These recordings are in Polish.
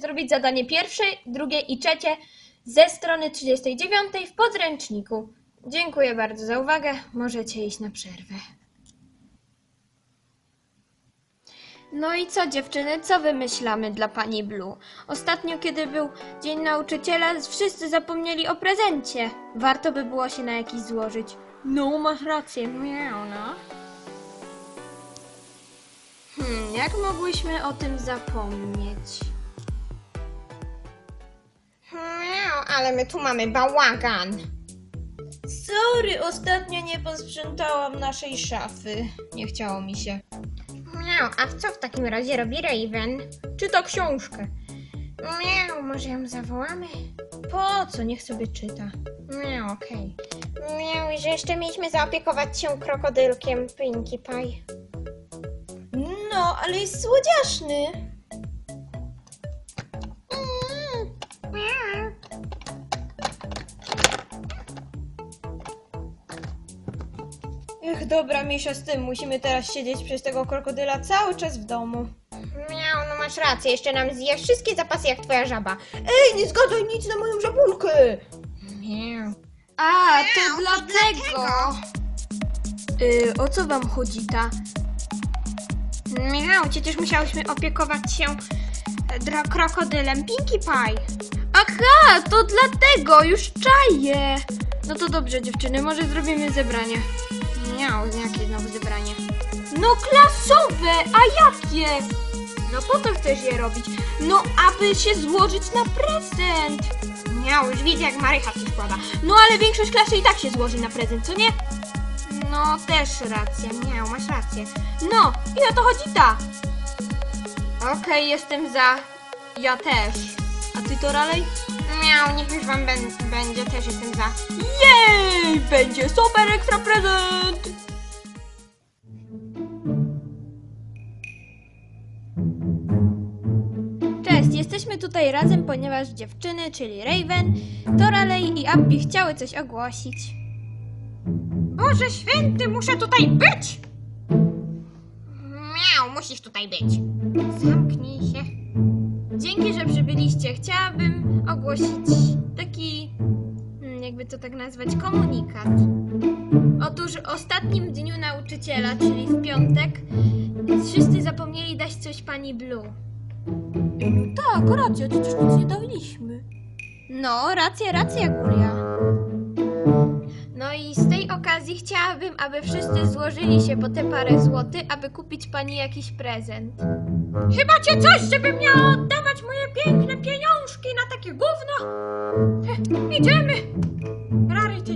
powtórzyć zadanie pierwsze, drugie i trzecie ze strony 39 w podręczniku. Dziękuję bardzo za uwagę. Możecie iść na przerwę. No i co dziewczyny, co wymyślamy dla pani Blue? Ostatnio, kiedy był Dzień Nauczyciela, wszyscy zapomnieli o prezencie. Warto by było się na jakiś złożyć. No, masz rację, miał, no. Hmm, jak mogłyśmy o tym zapomnieć? Ale my tu mamy bałagan. Sorry, ostatnio nie posprzątałam naszej szafy. Nie chciało mi się. Miau, a co w takim razie robi Raven? Czyta książkę. Miau, może ją zawołamy? Po co? Niech sobie czyta. Miau, okej. Miau, i że jeszcze mieliśmy zaopiekować się krokodylkiem Pinkie Pie. No, ale jest słodziaszny. Dobra, mniejsza z tym. Musimy teraz siedzieć przez tego krokodyla cały czas w domu. Miau, no masz rację, jeszcze nam zjesz wszystkie zapasy jak twoja żaba. Ej, nie zgadzaj nic na moją żabulkę! Miau. A, to Miau, to dlatego. Y, o co wam chodzi ta? Miau, przecież musiałyśmy opiekować się e, dra- krokodylem Pinkie Pie. Aha, to dlatego, już czaję. No to dobrze, dziewczyny, może zrobimy zebranie. Miau, jakie znowu zebranie? No klasowe, a jakie? No po to chcesz je robić? No, aby się złożyć na prezent. Miau, już widzę jak Marycha się składa. No ale większość klasy i tak się złoży na prezent, co nie? No, też racja, miau, masz rację. No, i o to chodzi ta. Okej, jestem za. Ja też. A ty to ralej? Miau, niech już wam ben- będzie, też jestem za. Jej! Będzie super ekstra prezent! Cześć, jesteśmy tutaj razem, ponieważ dziewczyny, czyli Raven, Toralej i Abby chciały coś ogłosić. Boże święty, muszę tutaj być! Miau, musisz tutaj być. Zamknij się. Dzięki, że przybyliście. Chciałabym ogłosić taki, jakby to tak nazwać, komunikat. Otóż w ostatnim dniu nauczyciela, czyli w piątek, wszyscy zapomnieli dać coś pani Blue. Tak, racja, przecież nic nie daliśmy. No, racja, racja, Gulia. Okazji chciałabym, aby wszyscy złożyli się po te parę złotych, aby kupić pani jakiś prezent. Chyba cię coś, żebym miała oddawać moje piękne pieniążki na takie gówno? He, idziemy! Rarity,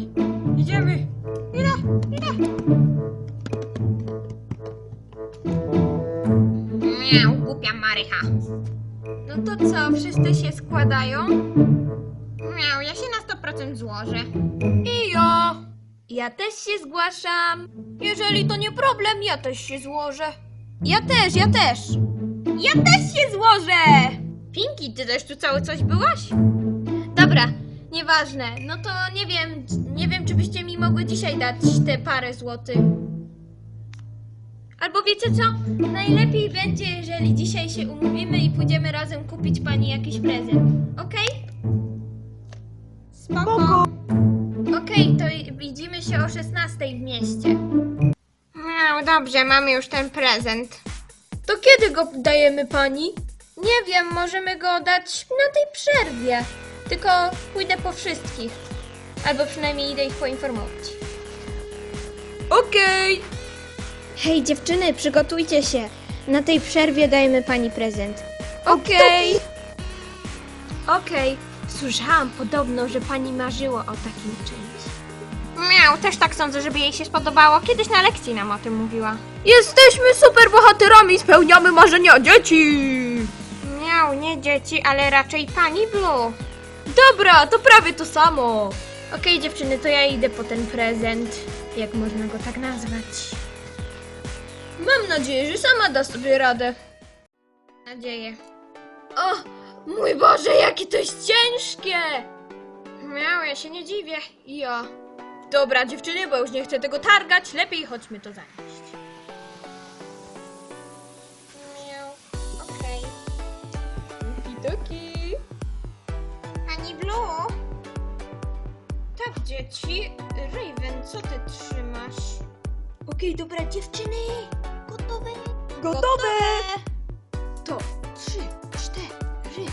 idziemy! Idę, idę! Miau, głupia Marycha. No to co, wszyscy się składają? Miau, ja się na 100% złożę. I ja. Ja też się zgłaszam. Jeżeli to nie problem, ja też się złożę. Ja też, ja też. Ja też się złożę. Pinki, ty też tu cały coś byłaś? Dobra, nieważne. No to nie wiem, nie wiem, czy byście mi mogły dzisiaj dać te parę złotych. Albo wiecie co? Najlepiej będzie, jeżeli dzisiaj się umówimy i pójdziemy razem kupić pani jakiś prezent. Okej? Spoko. Widzimy się o 16 w mieście. Miau, dobrze, mamy już ten prezent. To kiedy go dajemy pani? Nie wiem, możemy go dać na tej przerwie. Tylko pójdę po wszystkich. Albo przynajmniej idę ich poinformować. Okej. Hej dziewczyny, przygotujcie się. Na tej przerwie dajemy pani prezent. Okej. Okej. Słyszałam podobno, że pani marzyła o takim czymś. Miau, też tak sądzę, żeby jej się spodobało. Kiedyś na lekcji nam o tym mówiła. Jesteśmy super bohaterami, spełniamy marzenia dzieci. Miau, nie dzieci, ale raczej pani Blue. Dobra, to prawie to samo. Okej, dziewczyny, to ja idę po ten prezent. Jak można go tak nazwać? Mam nadzieję, że sama da sobie radę. Nadzieję. O, mój Boże, jakie to jest ciężkie! Miau, ja się nie dziwię. Ja. Dobra, dziewczyny, bo już nie chcę tego targać. Lepiej chodźmy to zanieść. Miau, okej. Widoki. pani Blue. Tak, dzieci. Raven, co ty trzymasz? Okej, dobra, dziewczyny. Gotowe? Gotowe! To trzy, cztery.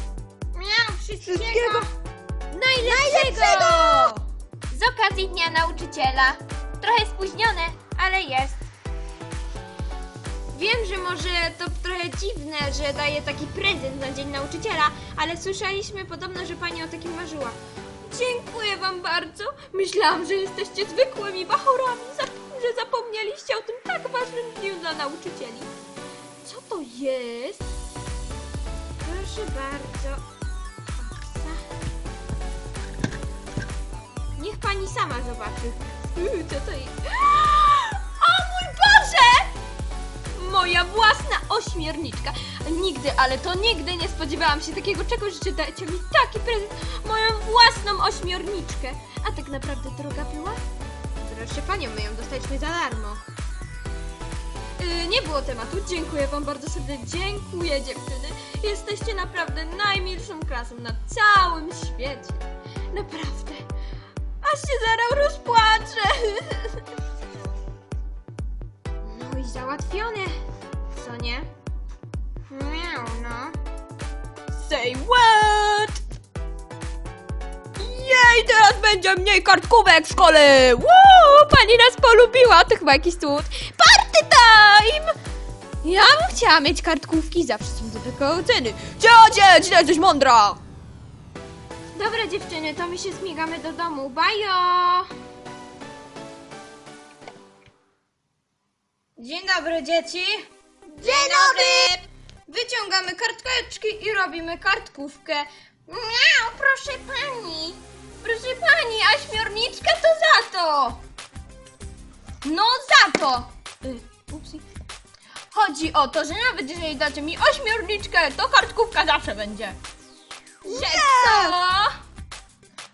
Miał wszystkiego. Wszystkiego. Najlepszego! Z okazji Dnia Nauczyciela. Trochę spóźnione, ale jest. Wiem, że może to trochę dziwne, że daje taki prezent na Dzień Nauczyciela, ale słyszeliśmy podobno, że pani o takim marzyła. Dziękuję wam bardzo. Myślałam, że jesteście zwykłymi bachorami, że zapomnieliście o tym tak ważnym dniu dla nauczycieli. Co to jest? Proszę bardzo. Oksa. Niech pani sama zobaczy. Co to jest? O mój Boże! Moja własna ośmiorniczka. Nigdy, ale to nigdy nie spodziewałam się takiego czegoś, że dajecie mi taki prezent. Moją własną ośmiorniczkę. A tak naprawdę droga była? Proszę panią, my ją dostaliśmy za darmo. Yy, nie było tematu. Dziękuję wam bardzo serdecznie. Dziękuję dziewczyny. Jesteście naprawdę najmilszą klasą na całym świecie. Naprawdę. Aż się zaraz rozpłaczę. No i załatwione. Co nie? Miau, no. Say what? Jej, teraz będzie mniej kartkówek w szkole! Woo, pani nas polubiła, to chyba jakiś cud. Party time! Ja bym chciała mieć kartkówki, zawsze są do oceny. Ciocie, ci jesteś mądra! Dobra dziewczyny, to my się zmigamy do domu. Bajo! Dzień dobry dzieci. Dzień dobry! Wyciągamy karteczki i robimy kartkówkę. Miau, proszę pani. Proszę pani, a śmiorniczka to za to. No za to. Y, upsi. Chodzi o to, że nawet jeżeli dacie mi ośmiorniczkę, to kartkówka zawsze będzie. Że co?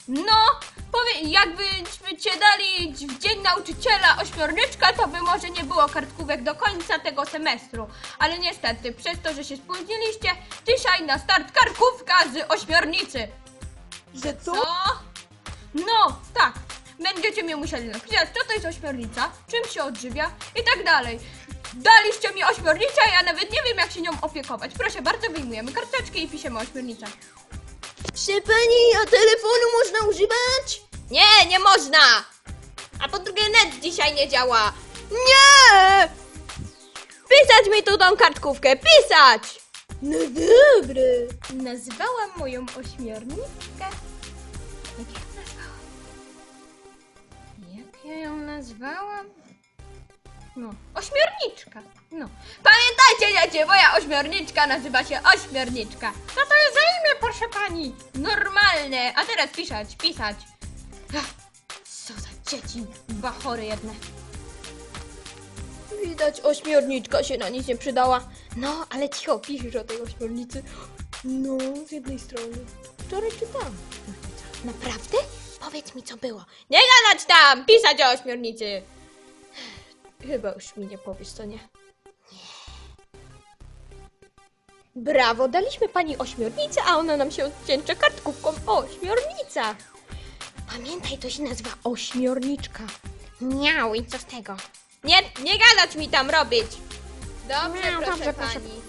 No, powie, jakbyśmy cię dali w dzień nauczyciela ośmiorniczkę, to by może nie było kartkówek do końca tego semestru. Ale niestety, przez to, że się spóźniliście, dzisiaj na start kartkówka z ośmiornicy. Że Co? No, tak. Będziecie mi musieli napisać, co to jest ośmiornica, czym się odżywia i tak dalej. Daliście mi ośmiornicę, ja nawet nie wiem, jak się nią opiekować. Proszę bardzo, wyjmujemy karteczki i piszemy ośmiornica. Proszę pani, a telefonu można używać? Nie, nie można! A po drugie net dzisiaj nie działa. Nie! Pisać mi tu tą kartkówkę, pisać! No dobra. Nazwałam moją ośmiorniczkę. Jak ja ją nazwałam? Jak ja ją nazwałam? No, ośmiorniczka. No. Pamiętajcie, dzieci, moja ośmiorniczka nazywa się ośmiorniczka. Co to jest za imię, proszę pani? Normalne. A teraz pisać, pisać. Ach, Co za dzieci, bachory jedne. Widać, ośmiorniczka się na nic nie przydała. No, ale cicho, piszesz o tej ośmiornicy. No, z jednej strony. Wczoraj czytałam. Naprawdę? Powiedz mi, co było. Nie gadać tam! Pisać o ośmiornicy! Chyba już mi nie powiesz, co nie? Brawo, daliśmy pani ośmiornicę, a ona nam się odcięcza kartkówką o ośmiornicach. Pamiętaj, to się nazywa ośmiorniczka. Miał i co z tego? Nie, nie gadać mi tam robić! Dobrze, Miau, proszę dobrze, proszę. pani.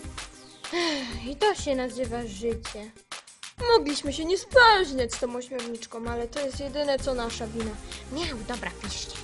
I to się nazywa życie. Mogliśmy się nie spóźniać z tą ośmiorniczką, ale to jest jedyne co nasza wina. Miał, dobra, piszcie.